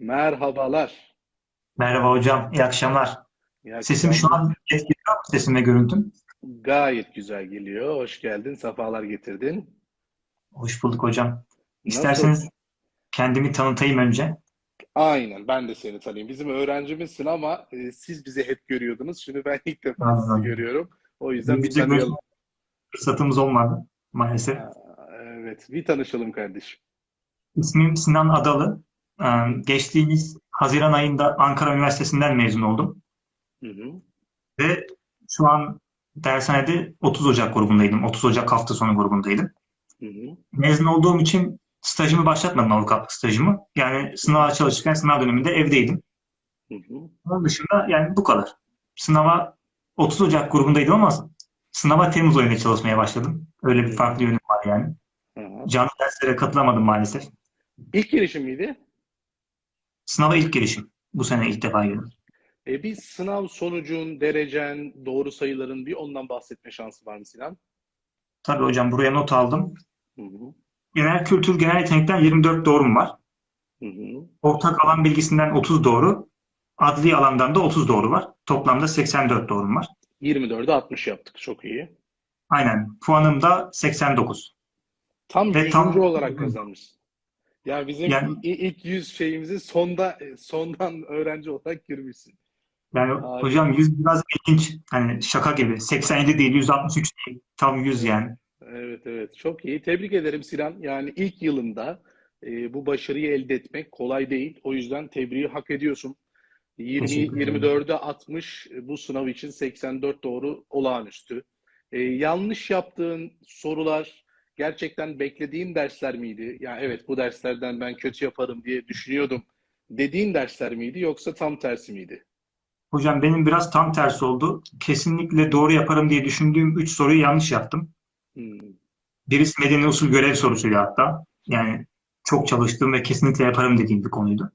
Merhabalar. Merhaba hocam, iyi akşamlar. İyi Sesim şu akşamlar. an net geliyor mu? Sesim ve görüntüm. Gayet güzel geliyor. Hoş geldin. Sefalar getirdin. Hoş bulduk hocam. Nasıl? İsterseniz kendimi tanıtayım önce. Aynen. Ben de seni tanıyayım. Bizim öğrencimizsin ama e, siz bizi hep görüyordunuz. Şimdi ben ilk defa sizi Anladım. görüyorum. O yüzden Yüz bir tanıyalım. fırsatımız olmadı maalesef. Aa, Evet. Bir tanışalım kardeşim. İsmim Sinan Adalı. Ee, Geçtiğimiz Haziran ayında Ankara Üniversitesi'nden mezun oldum. Hı hı. Ve şu an dershanede 30 Ocak grubundaydım. 30 Ocak hafta sonu grubundaydım. Hı hı. Mezun olduğum için stajımı başlatmadım avukatlık stajımı. Yani sınava çalışırken sınav döneminde evdeydim. Hı hı. Onun dışında yani bu kadar. Sınava 30 Ocak grubundaydım ama sınava Temmuz ayında çalışmaya başladım. Öyle bir farklı yönüm var yani. Aha. Canlı derslere katılamadım maalesef. İlk girişim miydi? Sınava ilk girişim. Bu sene ilk defa girdim. E, bir sınav sonucun, derecen, doğru sayıların bir ondan bahsetme şansı var mı Sinan? Tabii hocam buraya not aldım. Hı hı. Genel kültür, genel yetenekten 24 doğrum var. Hı hı. Ortak alan bilgisinden 30 doğru. Adli alandan da 30 doğru var. Toplamda 84 doğrum var. 24'e 60 yaptık. Çok iyi. Aynen. Puanım da 89. Tam Ve 100. tam olarak kazanmışsın. Yani bizim yani ilk 100 şeyimizi sonda e, sondan öğrenci olarak girmişsin. yani Harika. hocam 100 biraz ilginç. Hani şaka gibi. 87 değil, 163 değil. Tam 100 yani. Evet evet çok iyi. Tebrik ederim Sinan. Yani ilk yılında e, bu başarıyı elde etmek kolay değil. O yüzden tebriği hak ediyorsun. 20 Teşekkür ederim. 24'e 60 e, bu sınav için 84 doğru olağanüstü. E, yanlış yaptığın sorular gerçekten beklediğin dersler miydi? Ya evet bu derslerden ben kötü yaparım diye düşünüyordum dediğin dersler miydi yoksa tam tersi miydi? Hocam benim biraz tam tersi oldu. Kesinlikle doğru yaparım diye düşündüğüm 3 soruyu yanlış yaptım. Hmm. Birisi medeni usul görev sorusuydu hatta. Yani çok çalıştığım ve kesinlikle yaparım dediğim bir konuydu.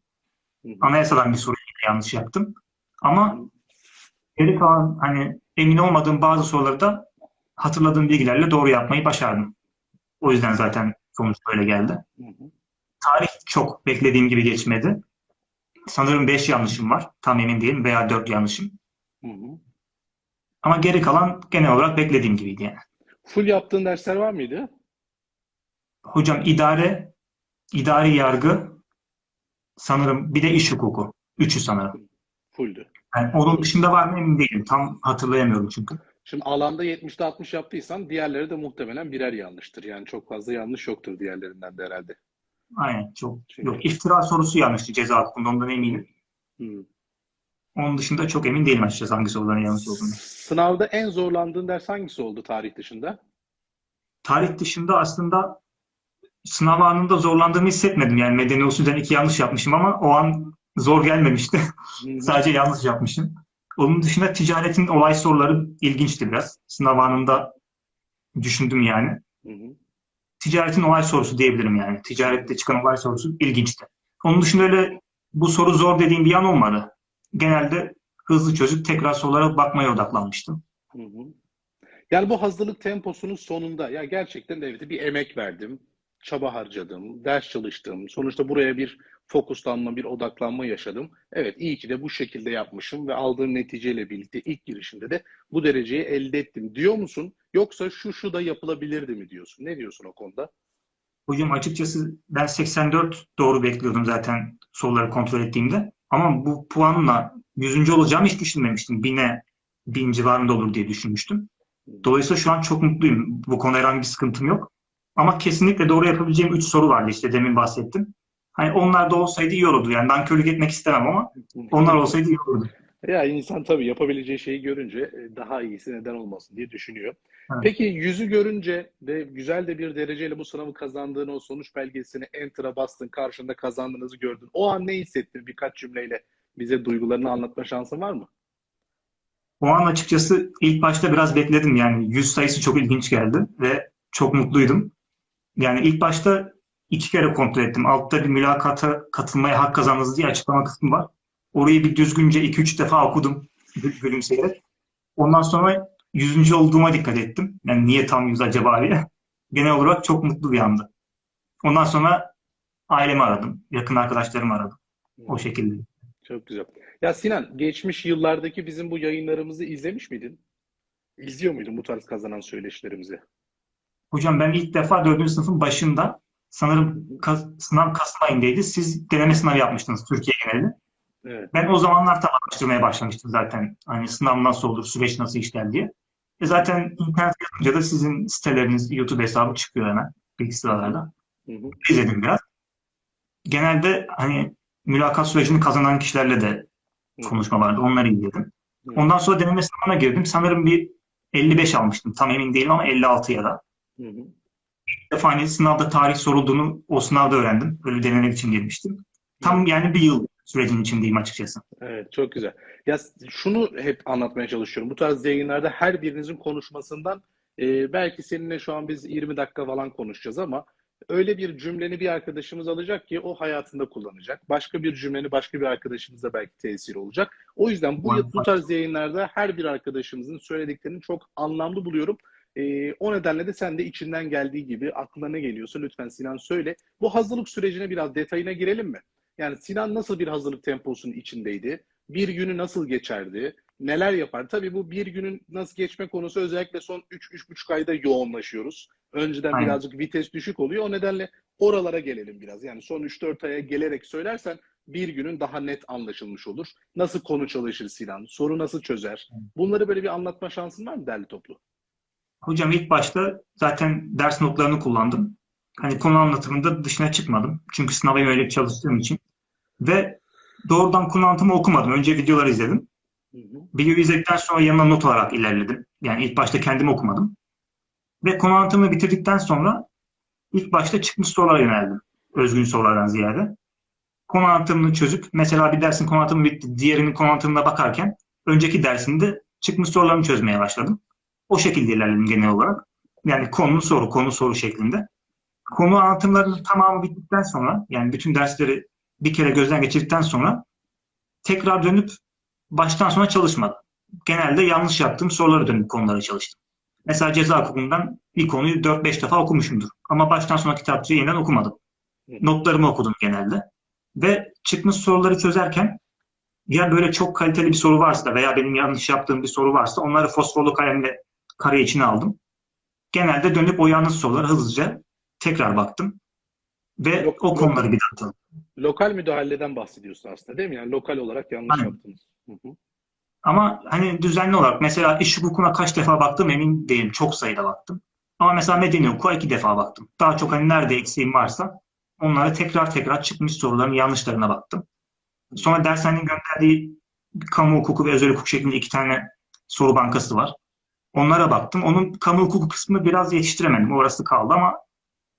Hı. Anayasadan bir soruyu yanlış yaptım. Ama geri kalan hani emin olmadığım bazı soruları da hatırladığım bilgilerle doğru yapmayı başardım. O yüzden zaten sonuç böyle geldi. Hı hı. Tarih çok beklediğim gibi geçmedi. Sanırım 5 yanlışım var. Tam emin değilim veya 4 yanlışım. Hı hı. Ama geri kalan genel olarak beklediğim gibiydi yani. Full yaptığın dersler var mıydı? Hocam idare, idari yargı sanırım bir de iş hukuku. Üçü sanırım. Fulldü. Yani onun dışında var mı emin değilim. Tam hatırlayamıyorum çünkü. Şimdi alanda 70'te 60 yaptıysan diğerleri de muhtemelen birer yanlıştır. Yani çok fazla yanlış yoktur diğerlerinden de herhalde. Aynen çok Çünkü yok. İftira sorusu yanlıştı ceza hukukunda ondan eminim. hmm. Onun dışında çok emin değilim açıkçası hangi soruların yanlış olduğunu. Sınavda en zorlandığın ders hangisi oldu tarih dışında? Tarih dışında aslında sınav anında zorlandığımı hissetmedim. Yani medeni usulden iki yanlış yapmışım ama o an zor gelmemişti. Sadece yanlış yapmışım. Onun dışında ticaretin olay soruları ilginçti biraz. Sınav anında düşündüm yani. Hı hı. Ticaretin olay sorusu diyebilirim yani. Ticarette çıkan olay sorusu ilginçti. Onun dışında öyle bu soru zor dediğim bir an olmadı. Genelde hızlı çözüp tekrar sorulara bakmaya odaklanmıştım. Hı hı. Yani bu hazırlık temposunun sonunda ya gerçekten de evet bir emek verdim, çaba harcadım, ders çalıştım. Sonuçta buraya bir fokuslanma, bir odaklanma yaşadım. Evet iyi ki de bu şekilde yapmışım ve aldığım neticeyle birlikte ilk girişimde de bu dereceyi elde ettim diyor musun? Yoksa şu şu da yapılabilirdi mi diyorsun? Ne diyorsun o konuda? Hocam açıkçası ben 84 doğru bekliyordum zaten soruları kontrol ettiğimde. Ama bu puanla 100. olacağımı hiç düşünmemiştim. Bine, bin civarında olur diye düşünmüştüm. Dolayısıyla şu an çok mutluyum. Bu konuda herhangi bir sıkıntım yok. Ama kesinlikle doğru yapabileceğim 3 soru vardı işte demin bahsettim. Hani onlar da olsaydı iyi olurdu. Yani nankörlük etmek istemem ama onlar olsaydı iyi olurdu. Ya insan tabii yapabileceği şeyi görünce e, daha iyisi neden olmasın diye düşünüyor. Evet. Peki yüzü görünce de güzel de bir dereceyle bu sınavı kazandığın o sonuç belgesini enter'a bastın, karşında kazandığınızı gördün. O an ne hissettin? Birkaç cümleyle bize duygularını anlatma şansın var mı? O an açıkçası ilk başta biraz bekledim. Yani 100 sayısı çok ilginç geldi ve çok mutluydum. Yani ilk başta iki kere kontrol ettim. Altta bir mülakata katılmaya hak kazandınız diye açıklama kısmı var. Orayı bir düzgünce 2-3 defa okudum gül- gülümseyerek. Ondan sonra 100. olduğuma dikkat ettim. Yani niye tam 100 acaba diye. Genel olarak çok mutlu bir andı. Ondan sonra ailemi aradım. Yakın arkadaşlarımı aradım. O şekilde. Çok güzel. Ya Sinan, geçmiş yıllardaki bizim bu yayınlarımızı izlemiş miydin? İzliyor muydun bu tarz kazanan söyleşilerimizi? Hocam ben ilk defa 4. sınıfın başında sanırım Kas- sınav Kasım ayındaydı. Siz deneme sınavı yapmıştınız Türkiye genelinde. Evet. Ben o zamanlar tam araştırmaya başlamıştım zaten. Hani sınav nasıl olur, süreç nasıl işler diye. E zaten internet yazınca da sizin siteleriniz, YouTube hesabı çıkıyor hemen bilgisayarlarda. Hı hı. İzledim biraz. Genelde hani mülakat sürecini kazanan kişilerle de konuşma vardı. Onları izledim. Hı. Ondan sonra deneme sınavına girdim. Sanırım bir 55 almıştım. Tam emin değilim ama 56 ya da. Hı hı. Bir defa hani sınavda tarih sorulduğunu o sınavda öğrendim. Böyle denemek için girmiştim. Tam yani bir yıl sürecin içindeyim açıkçası. Evet, çok güzel. Ya şunu hep anlatmaya çalışıyorum. Bu tarz yayınlarda her birinizin konuşmasından e, belki seninle şu an biz 20 dakika falan konuşacağız ama öyle bir cümleni bir arkadaşımız alacak ki o hayatında kullanacak. Başka bir cümleni başka bir arkadaşımıza belki tesir olacak. O yüzden bu, bu tarz yayınlarda her bir arkadaşımızın söylediklerini çok anlamlı buluyorum. E, o nedenle de sen de içinden geldiği gibi aklına ne geliyorsa lütfen Sinan söyle. Bu hazırlık sürecine biraz detayına girelim mi? Yani Sinan nasıl bir hazırlık temposunun içindeydi? Bir günü nasıl geçerdi? Neler yapar? Tabii bu bir günün nasıl geçme konusu özellikle son 3-3,5 ayda yoğunlaşıyoruz. Önceden Aynen. birazcık vites düşük oluyor. O nedenle oralara gelelim biraz. Yani son 3-4 aya gelerek söylersen bir günün daha net anlaşılmış olur. Nasıl konu çalışır Sinan? Soru nasıl çözer? Bunları böyle bir anlatma şansın var mı derli toplu? Hocam ilk başta zaten ders notlarını kullandım. Hani konu anlatımında dışına çıkmadım. Çünkü sınava yönelik çalıştığım için. Ve doğrudan konu anlatımı okumadım. Önce videoları izledim. Videoyu izledikten sonra yanına not alarak ilerledim. Yani ilk başta kendim okumadım. Ve konu anlatımını bitirdikten sonra ilk başta çıkmış sorulara yöneldim. Özgün sorulardan ziyade. Konu anlatımını çözüp mesela bir dersin konu anlatımı bitti. Diğerinin konu anlatımına bakarken önceki dersinde çıkmış sorularını çözmeye başladım. O şekilde ilerledim genel olarak. Yani konu soru, konu soru şeklinde. Konu anlatımlarının tamamı bittikten sonra yani bütün dersleri bir kere gözden geçirdikten sonra tekrar dönüp baştan sona çalışmadım. Genelde yanlış yaptığım sorulara dönüp konulara çalıştım. Mesela ceza hukukundan bir konuyu 4-5 defa okumuşumdur. Ama baştan sona kitapçıyı yeniden okumadım. Notlarımı okudum genelde. Ve çıkmış soruları çözerken ya böyle çok kaliteli bir soru varsa veya benim yanlış yaptığım bir soru varsa onları fosforlu kalemle kare içine aldım. Genelde dönüp o yanlış sorulara hızlıca tekrar baktım. Ve Yok, o konuları bir daha. Lokal müdahaleden bahsediyorsun aslında değil mi? Yani lokal olarak yanlış Aynen. yaptınız. Hı hı. Ama hani düzenli olarak mesela iş hukukuna kaç defa baktım emin değilim. Çok sayıda baktım. Ama mesela medeni hukuka iki defa baktım. Daha çok hani nerede eksiğim varsa onlara tekrar tekrar çıkmış soruların yanlışlarına baktım. Sonra dershanenin gönderdiği kamu hukuku ve özel hukuk şeklinde iki tane soru bankası var. Onlara baktım. Onun kamu hukuku kısmını biraz yetiştiremedim. Orası kaldı ama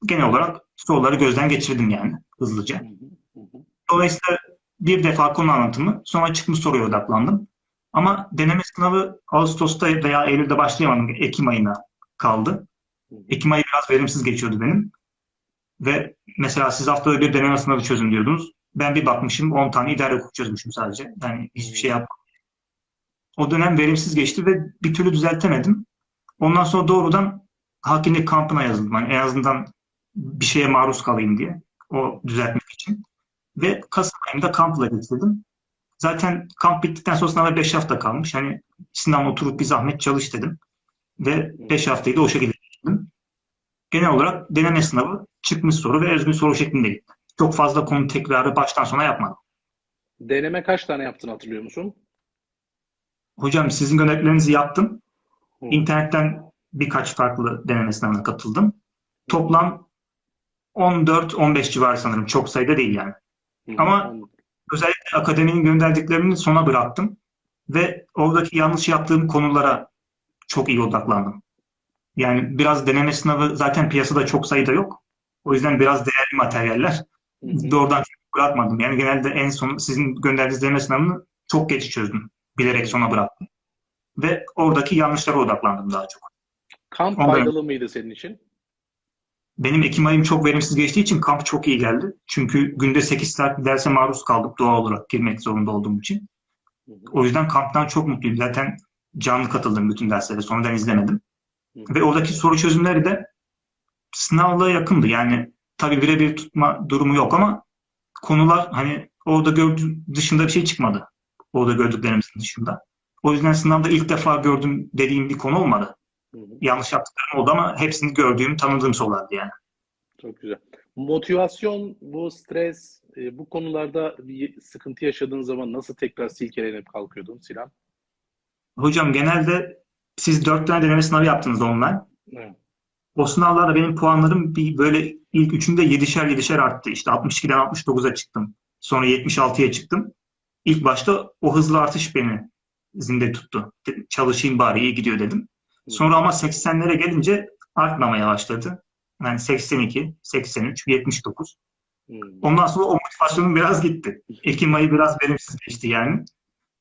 genel olarak soruları gözden geçirdim yani hızlıca. Hı hı. Hı hı. Dolayısıyla bir defa konu anlatımı, sonra çıkmış soruya odaklandım. Ama deneme sınavı Ağustos'ta veya Eylül'de başlayamadım. Ekim ayına kaldı. Ekim ayı biraz verimsiz geçiyordu benim. Ve mesela siz haftada bir deneme sınavı çözün diyordunuz. Ben bir bakmışım 10 tane idare hukuk çözmüşüm sadece. Yani hiçbir şey yapmadım. O dönem verimsiz geçti ve bir türlü düzeltemedim. Ondan sonra doğrudan hakimlik kampına yazıldım. Yani en azından bir şeye maruz kalayım diye. O düzeltmek için. Ve Kasım ayında kampla geçirdim. Zaten kamp bittikten sonra sınava 5 hafta kalmış. Hani sınavına oturup bir zahmet çalış dedim. Ve 5 haftayı da o şekilde geçirdim. Genel olarak deneme sınavı, çıkmış soru ve özgün soru şeklinde gitti. Çok fazla konu tekrarı baştan sona yapmadım. Deneme kaç tane yaptın hatırlıyor musun? Hocam sizin gönderdiklerinizi yaptım. Hı. İnternetten birkaç farklı deneme sınavına katıldım. Toplam 14-15 civarı sanırım. Çok sayıda değil yani. Hı. Ama- Özellikle akademinin gönderdiklerini sona bıraktım. Ve oradaki yanlış yaptığım konulara çok iyi odaklandım. Yani biraz deneme sınavı zaten piyasada çok sayıda yok. O yüzden biraz değerli materyaller. Hı hı. Doğrudan bırakmadım. Yani genelde en son sizin gönderdiğiniz deneme sınavını çok geç çözdüm. Bilerek sona bıraktım. Ve oradaki yanlışlara odaklandım daha çok. Kamp Ondan- faydalı mıydı senin için? Benim Ekim ayım çok verimsiz geçtiği için kamp çok iyi geldi. Çünkü günde 8 saat derse maruz kaldık doğal olarak girmek zorunda olduğum için. O yüzden kamptan çok mutluyum. Zaten canlı katıldım bütün derslere. Sonradan izlemedim. Ve oradaki soru çözümleri de sınavla yakındı. Yani tabii birebir tutma durumu yok ama konular hani Orada gördüğüm dışında bir şey çıkmadı. Orada gördüklerimizin dışında. O yüzden sınavda ilk defa gördüm dediğim bir konu olmadı. Hı hı. Yanlış yaptıklarım oldu ama hepsini gördüğüm, tanıdığım sorulardı yani. Çok güzel. Motivasyon, bu stres, e, bu konularda bir sıkıntı yaşadığın zaman nasıl tekrar silkelenip kalkıyordun Sinan? Hocam genelde siz dört tane deneme sınavı yaptınız online. Evet. O sınavlarda benim puanlarım bir böyle ilk üçünde yedişer yedişer arttı. İşte 62'den 69'a çıktım. Sonra 76'ya çıktım. İlk başta o hızlı artış beni zinde tuttu. Dedim, Çalışayım bari iyi gidiyor dedim. Sonra ama 80'lere gelince artmamaya başladı. Yani 82, 83, 79. Hmm. Ondan sonra o motivasyonum biraz gitti. Ekim ayı biraz verimsiz geçti yani.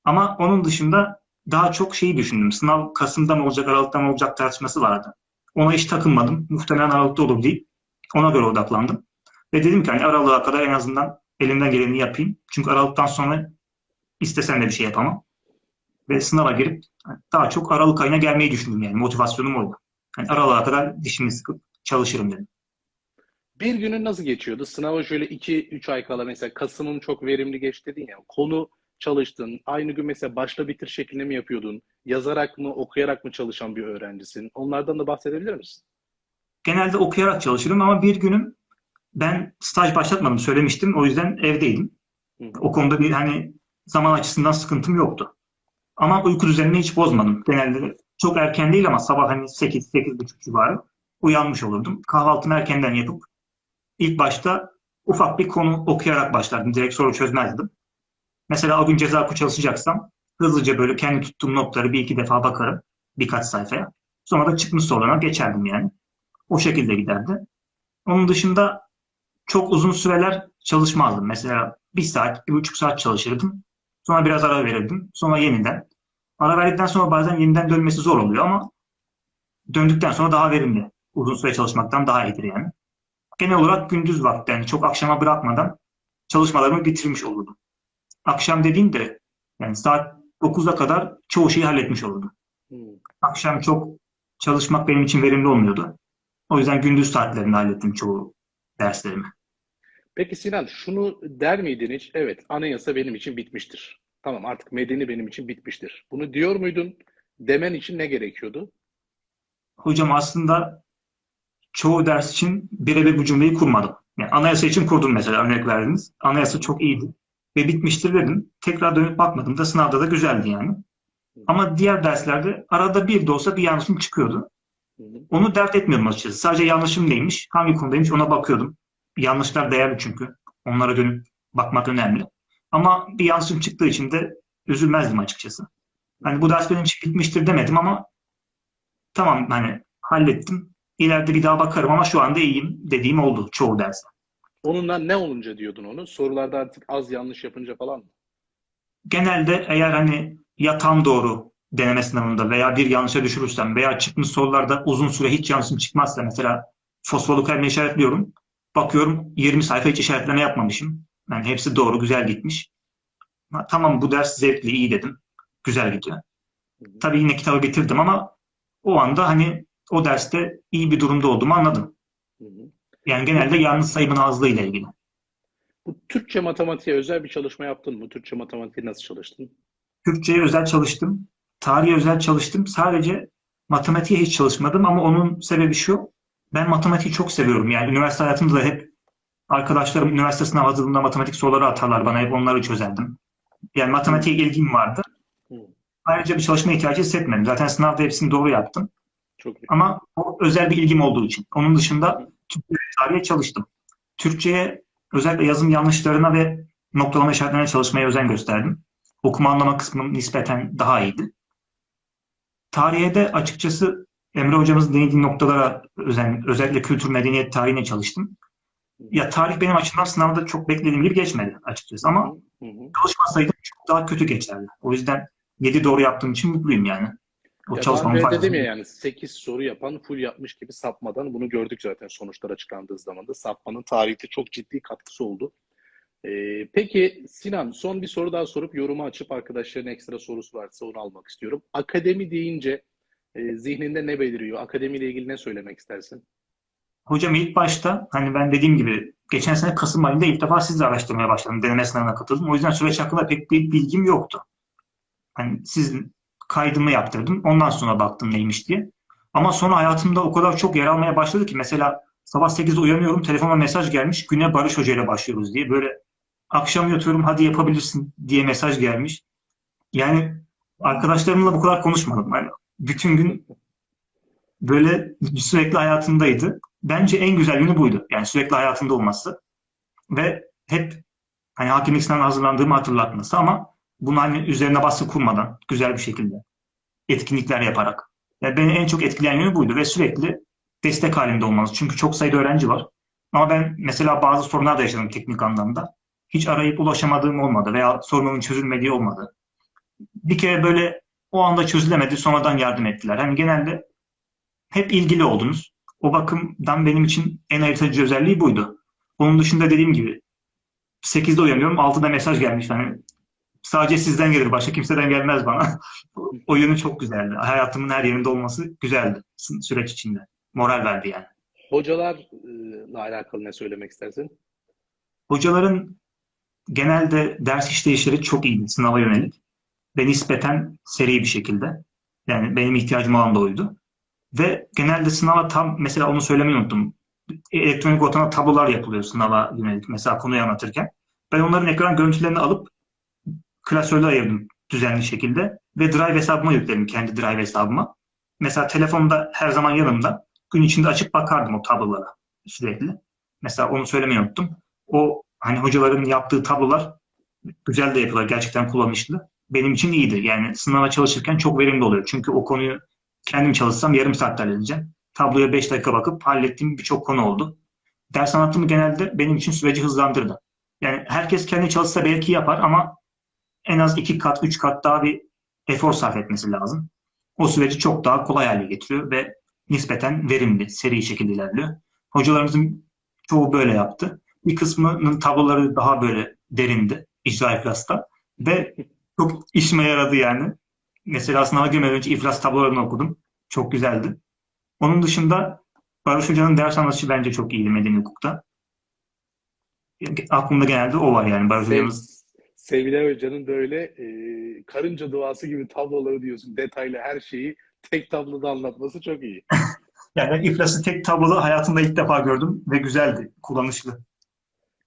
Ama onun dışında daha çok şeyi düşündüm. Sınav Kasım'da mı olacak, Aralık'ta mı olacak tartışması vardı. Ona hiç takılmadım. Muhtemelen Aralık'ta olur deyip ona göre odaklandım. Ve dedim ki hani Aralık'a kadar en azından elimden geleni yapayım. Çünkü Aralık'tan sonra istesem de bir şey yapamam. Ve sınava girip daha çok Aralık ayına gelmeyi düşündüm yani. Motivasyonum oydu. Yani Aralık'a kadar dişimi sıkıp çalışırım dedim. Bir günün nasıl geçiyordu? Sınava şöyle 2-3 ay kala mesela Kasım'ın çok verimli geçti dedin ya. Konu çalıştın. Aynı gün mesela başla bitir şeklinde mi yapıyordun? Yazarak mı, okuyarak mı çalışan bir öğrencisin? Onlardan da bahsedebilir misin? Genelde okuyarak çalışırım ama bir günüm ben staj başlatmadım söylemiştim. O yüzden evdeydim. Hı. O konuda bir hani zaman açısından sıkıntım yoktu. Ama uyku düzenini hiç bozmadım. Genelde çok erken değil ama sabah hani 8 8.30 civarı uyanmış olurdum. Kahvaltımı erkenden yapıp ilk başta ufak bir konu okuyarak başlardım. Direkt soru çözmezdim. Mesela o gün ceza hukuku çalışacaksam hızlıca böyle kendi tuttuğum notları bir iki defa bakarım birkaç sayfaya. Sonra da çıkmış sorularına geçerdim yani. O şekilde giderdi. Onun dışında çok uzun süreler çalışmazdım. Mesela bir saat, bir buçuk saat çalışırdım. Sonra biraz ara verirdim. Sonra yeniden. Ara verdikten sonra bazen yeniden dönmesi zor oluyor ama döndükten sonra daha verimli. Uzun süre çalışmaktan daha iyidir yani. Genel olarak gündüz vakti yani çok akşama bırakmadan çalışmalarımı bitirmiş olurdum. Akşam dediğimde yani saat 9'a kadar çoğu şeyi halletmiş olurdum. Hmm. Akşam çok çalışmak benim için verimli olmuyordu. O yüzden gündüz saatlerinde hallettim çoğu derslerimi. Peki Sinan şunu der miydin hiç? Evet, anayasa benim için bitmiştir. Tamam artık medeni benim için bitmiştir. Bunu diyor muydun? Demen için ne gerekiyordu? Hocam aslında çoğu ders için birebir bu cümleyi kurmadım. Yani anayasa için kurdum mesela örnek verdiniz. Anayasa çok iyiydi ve bitmiştir dedim. Tekrar dönüp bakmadım da sınavda da güzeldi yani. Ama diğer derslerde arada bir de olsa bir yanlışım çıkıyordu. Onu dert etmiyordum açıkçası. Sadece yanlışım neymiş, hangi konudaymış ona bakıyordum. Yanlışlar değerli çünkü. Onlara dönüp bakmak önemli. Ama bir yanlışım çıktığı için de üzülmezdim açıkçası. Hani bu ders benim için bitmiştir demedim ama tamam hani hallettim. İleride bir daha bakarım ama şu anda iyiyim dediğim oldu çoğu derste. Onunla ne olunca diyordun onu? Sorularda artık az yanlış yapınca falan mı? Genelde eğer hani ya tam doğru deneme sınavında veya bir yanlışa düşürürsem veya çıkmış sorularda uzun süre hiç yanlışım çıkmazsa mesela fosforlu kalemle işaretliyorum. Bakıyorum 20 sayfa hiç işaretleme yapmamışım. Yani hepsi doğru, güzel gitmiş. Tamam bu ders zevkli, iyi dedim. Güzel gidiyor. Tabii yine kitabı bitirdim ama o anda hani o derste iyi bir durumda olduğumu anladım. Yani genelde yanlış sayımın azlığıyla ilgili. Bu Türkçe matematiğe özel bir çalışma yaptın mı? Türkçe matematiği nasıl çalıştın? Türkçe'ye özel çalıştım. Tarihe özel çalıştım. Sadece matematiğe hiç çalışmadım ama onun sebebi şu. Ben matematiği çok seviyorum. Yani üniversite hayatımda da hep arkadaşlarım üniversite sınav hazırlığında matematik soruları atarlar bana. Hep onları çözerdim. Yani matematiğe ilgim vardı. Ayrıca bir çalışma ihtiyacı hissetmedim. Zaten sınavda hepsini doğru yaptım. Çok iyi. Ama o özel bir ilgim olduğu için. Onun dışında Türkçe tarihe çalıştım. Türkçe'ye özellikle yazım yanlışlarına ve noktalama işaretlerine çalışmaya özen gösterdim. Okuma anlama kısmım nispeten daha iyiydi. Tarihe de açıkçası Emre hocamızın değindiği noktalara özen, özellikle kültür medeniyet tarihine çalıştım. Ya tarih benim açımdan sınavda çok beklediğim gibi geçmedi açıkçası ama Hı hı. çalışmasaydım çok daha kötü geçerdi. O yüzden 7 doğru yaptığım için mutluyum yani. O Ya çalışmamın önce dedim faydası. ya yani 8 soru yapan full yapmış gibi sapmadan bunu gördük zaten sonuçlar açıklandığı zaman da sapmanın tarihte çok ciddi katkısı oldu. Ee, peki Sinan son bir soru daha sorup yorumu açıp arkadaşların ekstra sorusu varsa onu almak istiyorum. Akademi deyince e, zihninde ne beliriyor? Akademiyle ilgili ne söylemek istersin? hocam ilk başta hani ben dediğim gibi geçen sene Kasım ayında ilk defa sizle araştırmaya başladım. Deneme sınavına katıldım. O yüzden süreç hakkında pek bir bilgim yoktu. Hani sizin kaydımı yaptırdım. Ondan sonra baktım neymiş diye. Ama sonra hayatımda o kadar çok yer almaya başladı ki mesela sabah 8'de uyanıyorum telefona mesaj gelmiş. Güne Barış Hoca ile başlıyoruz diye. Böyle akşam yatıyorum hadi yapabilirsin diye mesaj gelmiş. Yani arkadaşlarımla bu kadar konuşmadım. Yani bütün gün böyle sürekli hayatındaydı. Bence en güzel yönü buydu. Yani sürekli hayatında olması. Ve hep hani hakimlik sınavına hazırlandığımı hatırlatması ama bunu hani üzerine baskı kurmadan güzel bir şekilde etkinlikler yaparak. Yani beni en çok etkileyen yönü buydu ve sürekli destek halinde olmanız. Çünkü çok sayıda öğrenci var. Ama ben mesela bazı sorunlar da yaşadım teknik anlamda. Hiç arayıp ulaşamadığım olmadı veya sorunumun çözülmediği olmadı. Bir kere böyle o anda çözülemedi, sonradan yardım ettiler. Hani genelde hep ilgili oldunuz. O bakımdan benim için en ayırtıcı özelliği buydu. Onun dışında dediğim gibi 8'de uyanıyorum, 6'da mesaj gelmiş. Hani sadece sizden gelir, başka kimseden gelmez bana. o yönü çok güzeldi. Hayatımın her yerinde olması güzeldi süreç içinde. Moral verdi yani. Hocalarla alakalı ne söylemek istersin? Hocaların genelde ders işleyişleri çok iyiydi sınava yönelik ve nispeten seri bir şekilde. Yani benim ihtiyacım olan da oydu. Ve genelde sınava tam mesela onu söylemeyi unuttum. Elektronik ortamda tablolar yapılıyor sınava yönelik mesela konuyu anlatırken. Ben onların ekran görüntülerini alıp klasörle ayırdım düzenli şekilde ve Drive hesabıma yükledim kendi Drive hesabıma. Mesela telefonda her zaman yanımda gün içinde açıp bakardım o tablolara sürekli. Mesela onu söylemeyi unuttum. O hani hocaların yaptığı tablolar güzel de yapıyorlar. Gerçekten kullanışlı. Benim için iyiydi. Yani sınava çalışırken çok verimli oluyor. Çünkü o konuyu kendim çalışsam yarım saatte halledeceğim. Tabloya 5 dakika bakıp hallettiğim birçok konu oldu. Ders anlatımı genelde benim için süreci hızlandırdı. Yani herkes kendi çalışsa belki yapar ama en az iki kat, üç kat daha bir efor sarf etmesi lazım. O süreci çok daha kolay hale getiriyor ve nispeten verimli, seri şekilde ilerliyor. Hocalarımızın çoğu böyle yaptı. Bir kısmının tabloları daha böyle derindi icra iflasta ve çok işime yaradı yani. Mesela sınava girmeden önce iflas tablolarını okudum. Çok güzeldi. Onun dışında Barış Hoca'nın ders anlatışı bence çok iyiydi medeni hukukta. Aklımda genelde o var yani Barış Sev, Hoca'mız. Seviler Hoca'nın böyle e, karınca duası gibi tabloları diyorsun. Detaylı her şeyi tek tabloda anlatması çok iyi. Yani iflası tek tabloda hayatımda ilk defa gördüm ve güzeldi, kullanışlı.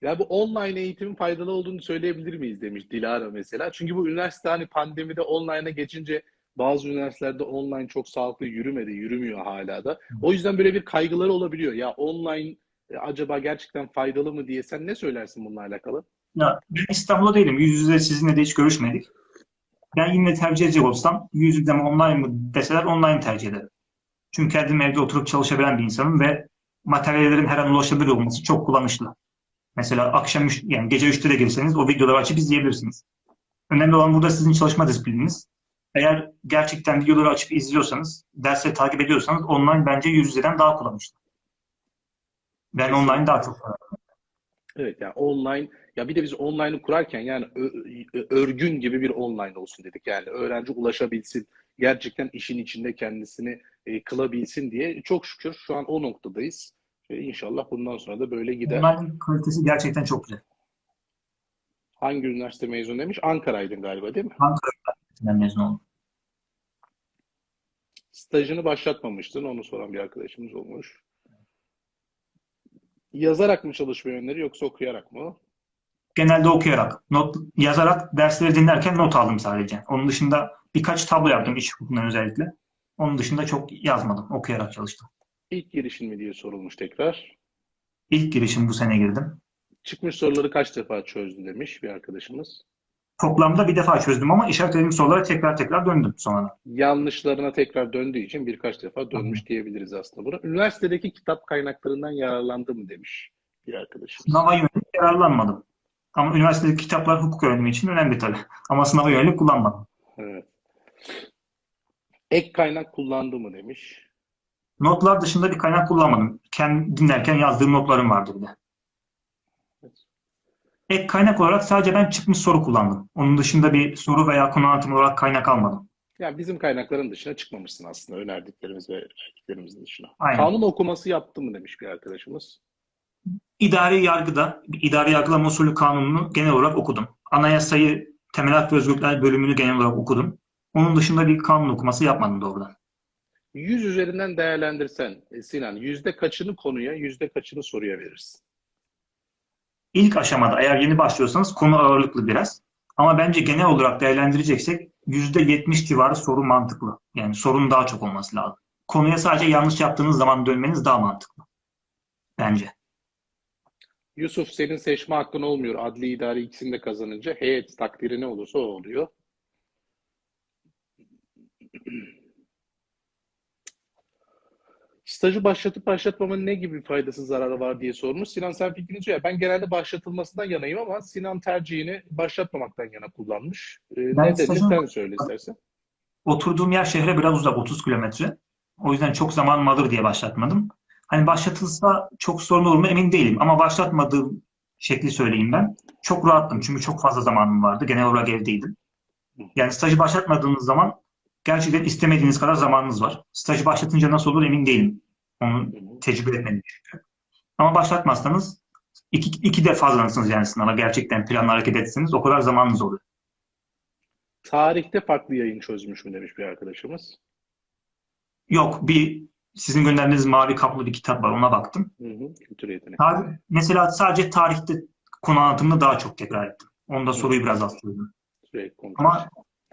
Ya bu online eğitimin faydalı olduğunu söyleyebilir miyiz demiş Dilara mesela. Çünkü bu üniversite hani pandemide online'a geçince bazı üniversitelerde online çok sağlıklı yürümedi, yürümüyor hala da. O yüzden böyle bir kaygıları olabiliyor. Ya online e, acaba gerçekten faydalı mı diye sen ne söylersin bununla alakalı? Ya ben İstanbul'da değilim. Yüz yüze sizinle de hiç görüşmedik. Ben yine tercih edecek olsam yüz yüze mi online mı deseler online tercih ederim. Çünkü kendim evde oturup çalışabilen bir insanım ve materyallerin her an ulaşabilir olması çok kullanışlı. Mesela akşam üç, yani gece 3'te de gelirseniz o videoları açıp izleyebilirsiniz. Önemli olan burada sizin çalışma disiplininiz. Eğer gerçekten videoları açıp izliyorsanız, dersleri takip ediyorsanız online bence yüz yüzeden daha kullanışlı. Ben online daha çok Evet yani online ya bir de biz online'ı kurarken yani örgün gibi bir online olsun dedik. Yani öğrenci ulaşabilsin, gerçekten işin içinde kendisini e, kılabilsin diye çok şükür şu an o noktadayız. İnşallah bundan sonra da böyle gider. Online kalitesi gerçekten çok güzel. Hangi üniversite mezun demiş? Ankara'ydın galiba değil mi? Ankara'dan mezun oldum. Stajını başlatmamıştın. Onu soran bir arkadaşımız olmuş. Yazarak mı çalışma yönleri yoksa okuyarak mı? Genelde okuyarak. Not, yazarak dersleri dinlerken not aldım sadece. Onun dışında birkaç tablo yaptım iş hukukundan özellikle. Onun dışında çok yazmadım. Okuyarak çalıştım. İlk girişin mi diye sorulmuş tekrar. İlk girişim bu sene girdim. Çıkmış soruları kaç defa çözdü demiş bir arkadaşımız. Toplamda bir defa çözdüm ama işaretlediğim sorulara tekrar tekrar döndüm sonra. Yanlışlarına tekrar döndüğü için birkaç defa dönmüş diyebiliriz aslında buna. Üniversitedeki kitap kaynaklarından yararlandı mı demiş bir arkadaşımız. Sınava yönelik yararlanmadım. Ama üniversitedeki kitaplar hukuk öğrenimi için önemli tabii. Ama sınava yönelik kullanmadım. Evet. Ek kaynak kullandı mı demiş. Notlar dışında bir kaynak kullanmadım. Kendi dinlerken yazdığım notlarım vardı bir de. Ek kaynak olarak sadece ben çıkmış soru kullandım. Onun dışında bir soru veya konu anlatımı olarak kaynak almadım. Yani bizim kaynakların dışına çıkmamışsın aslında önerdiklerimiz ve verdiklerimizin dışına. Aynen. Kanun okuması yaptı mı demiş bir arkadaşımız. İdari yargıda, idari yargılama usulü kanununu genel olarak okudum. Anayasayı, temel hak ve özgürlükler bölümünü genel olarak okudum. Onun dışında bir kanun okuması yapmadım doğrudan. 100 üzerinden değerlendirsen e, Sinan yüzde kaçını konuya, yüzde kaçını soruya verirsin? İlk aşamada eğer yeni başlıyorsanız konu ağırlıklı biraz. Ama bence genel olarak değerlendireceksek %70 civarı soru mantıklı. Yani sorunun daha çok olması lazım. Konuya sadece yanlış yaptığınız zaman dönmeniz daha mantıklı. Bence. Yusuf senin seçme hakkın olmuyor. Adli idari ikisini de kazanınca heyet takdiri ne olursa o oluyor. Stajı başlatıp başlatmamanın ne gibi faydası zararı var diye sormuş. Sinan sen fikrini söyle. Ben genelde başlatılmasından yanayım ama Sinan tercihini başlatmamaktan yana kullanmış. Ee, Ben ne dedi stajın- sen söyle istersen. Oturduğum yer şehre biraz uzak 30 kilometre. O yüzden çok zamanım alır diye başlatmadım. Hani başlatılsa çok sorun olur mu emin değilim. Ama başlatmadığım şekli söyleyeyim ben. Çok rahattım çünkü çok fazla zamanım vardı. Genel olarak evdeydim. Yani stajı başlatmadığınız zaman gerçekten istemediğiniz kadar zamanınız var. Stajı başlatınca nasıl olur emin değilim. Onu tecrübe etmedim çünkü. Ama başlatmazsanız iki, iki de fazlalanırsınız yani sınava. Gerçekten planla hareket etseniz o kadar zamanınız olur. Tarihte farklı yayın çözmüş mü demiş bir arkadaşımız. Yok bir sizin gönderdiğiniz mavi kaplı bir kitap var ona baktım. Hı hı. Kültür yetenek. Tarih, mesela sadece tarihte konu anlatımını daha çok tekrar ettim. Onda soruyu biraz kontrol. Ama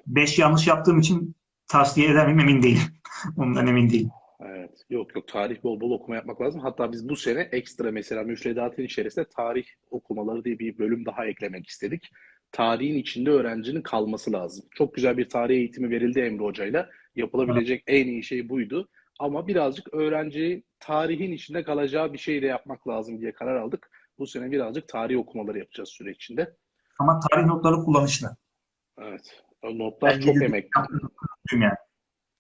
5 yanlış yaptığım için tavsiye eder miyim emin değilim. Ondan emin değilim. Evet. Yok yok tarih bol bol okuma yapmak lazım. Hatta biz bu sene ekstra mesela müfredatın içerisinde tarih okumaları diye bir bölüm daha eklemek istedik. Tarihin içinde öğrencinin kalması lazım. Çok güzel bir tarih eğitimi verildi Emre Hoca'yla. Yapılabilecek en iyi şey buydu. Ama birazcık öğrenci tarihin içinde kalacağı bir şey de yapmak lazım diye karar aldık. Bu sene birazcık tarih okumaları yapacağız süre içinde. Ama tarih notları kullanışlı. Evet. Notlar Ben çok emek Yani.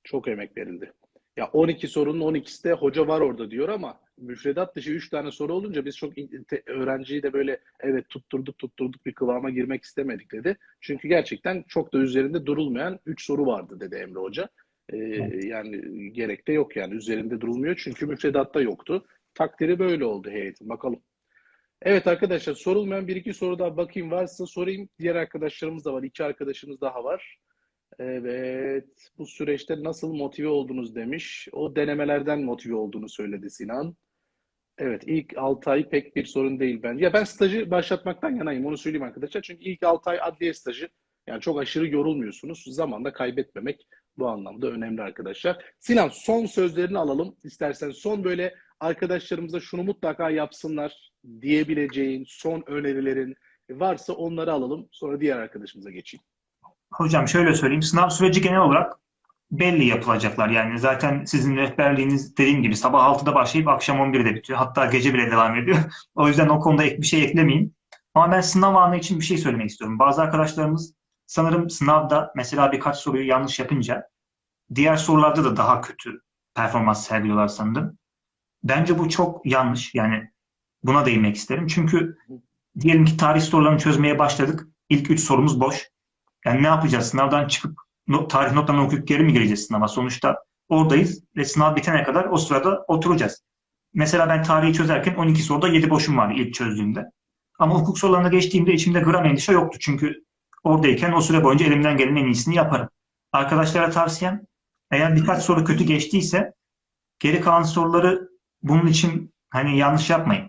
Çok emek verildi. Ya 12 sorunun 12'si de hoca var orada diyor ama müfredat dışı 3 tane soru olunca biz çok öğrenciyi de böyle evet tutturduk tutturduk bir kıvama girmek istemedik dedi. Çünkü gerçekten çok da üzerinde durulmayan 3 soru vardı dedi Emre Hoca. Ee, yani gerek de yok yani üzerinde durulmuyor çünkü müfredatta yoktu. Takdiri böyle oldu heyetin. Bakalım. Evet arkadaşlar sorulmayan bir iki soru daha bakayım varsa sorayım. Diğer arkadaşlarımız da var. İki arkadaşımız daha var. Evet, bu süreçte nasıl motive oldunuz demiş. O denemelerden motive olduğunu söyledi Sinan. Evet, ilk 6 ay pek bir sorun değil bence. Ya ben stajı başlatmaktan yanayım, onu söyleyeyim arkadaşlar. Çünkü ilk 6 ay adliye stajı, yani çok aşırı yorulmuyorsunuz. Zaman da kaybetmemek bu anlamda önemli arkadaşlar. Sinan, son sözlerini alalım. İstersen son böyle arkadaşlarımıza şunu mutlaka yapsınlar diyebileceğin son önerilerin varsa onları alalım. Sonra diğer arkadaşımıza geçeyim. Hocam şöyle söyleyeyim. Sınav süreci genel olarak belli yapılacaklar. Yani zaten sizin rehberliğiniz dediğim gibi sabah 6'da başlayıp akşam 11'de bitiyor. Hatta gece bile devam ediyor. O yüzden o konuda ek bir şey eklemeyeyim. Ama ben sınav anı için bir şey söylemek istiyorum. Bazı arkadaşlarımız sanırım sınavda mesela birkaç soruyu yanlış yapınca diğer sorularda da daha kötü performans sergiliyorlar sanırım. Bence bu çok yanlış. Yani buna değinmek isterim. Çünkü diyelim ki tarih sorularını çözmeye başladık. İlk üç sorumuz boş. Yani ne yapacağız? Sınavdan çıkıp no- tarih notlarını okuyup geri mi gireceğiz sınava? Sonuçta oradayız ve sınav bitene kadar o sırada oturacağız. Mesela ben tarihi çözerken 12 soruda 7 boşum vardı ilk çözdüğümde. Ama hukuk sorularına geçtiğimde içimde gram endişe yoktu. Çünkü oradayken o süre boyunca elimden gelen en iyisini yaparım. Arkadaşlara tavsiyem eğer birkaç soru kötü geçtiyse geri kalan soruları bunun için hani yanlış yapmayın.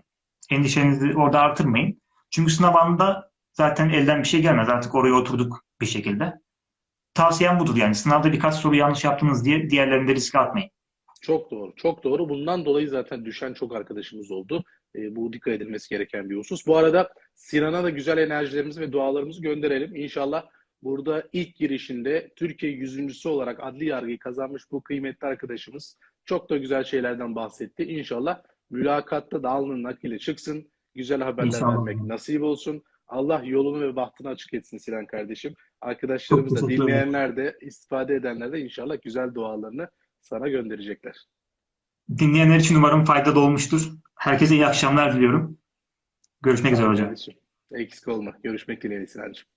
Endişenizi orada artırmayın. Çünkü sınav anında zaten elden bir şey gelmez. Artık oraya oturduk bir şekilde. Tavsiyem budur yani. Sınavda birkaç soru yanlış yaptınız diye diğerlerinde riske atmayın. Çok doğru, çok doğru. Bundan dolayı zaten düşen çok arkadaşımız oldu. E, bu dikkat edilmesi gereken bir husus. Bu arada Sinan'a da güzel enerjilerimizi ve dualarımızı gönderelim. İnşallah burada ilk girişinde Türkiye yüzüncüsü olarak adli yargıyı kazanmış bu kıymetli arkadaşımız çok da güzel şeylerden bahsetti. İnşallah mülakatta da alnının akıyla çıksın. Güzel haberler İnşallah. vermek nasip olsun. Allah yolunu ve bahtını açık etsin Sinan kardeşim. Arkadaşlarımız da dinleyenler de istifade edenler de inşallah güzel dualarını sana gönderecekler. Dinleyenler için umarım faydalı olmuştur. Herkese iyi akşamlar diliyorum. Görüşmek üzere hocam. Eksik olma. Görüşmek dileğiyle Sinancığım.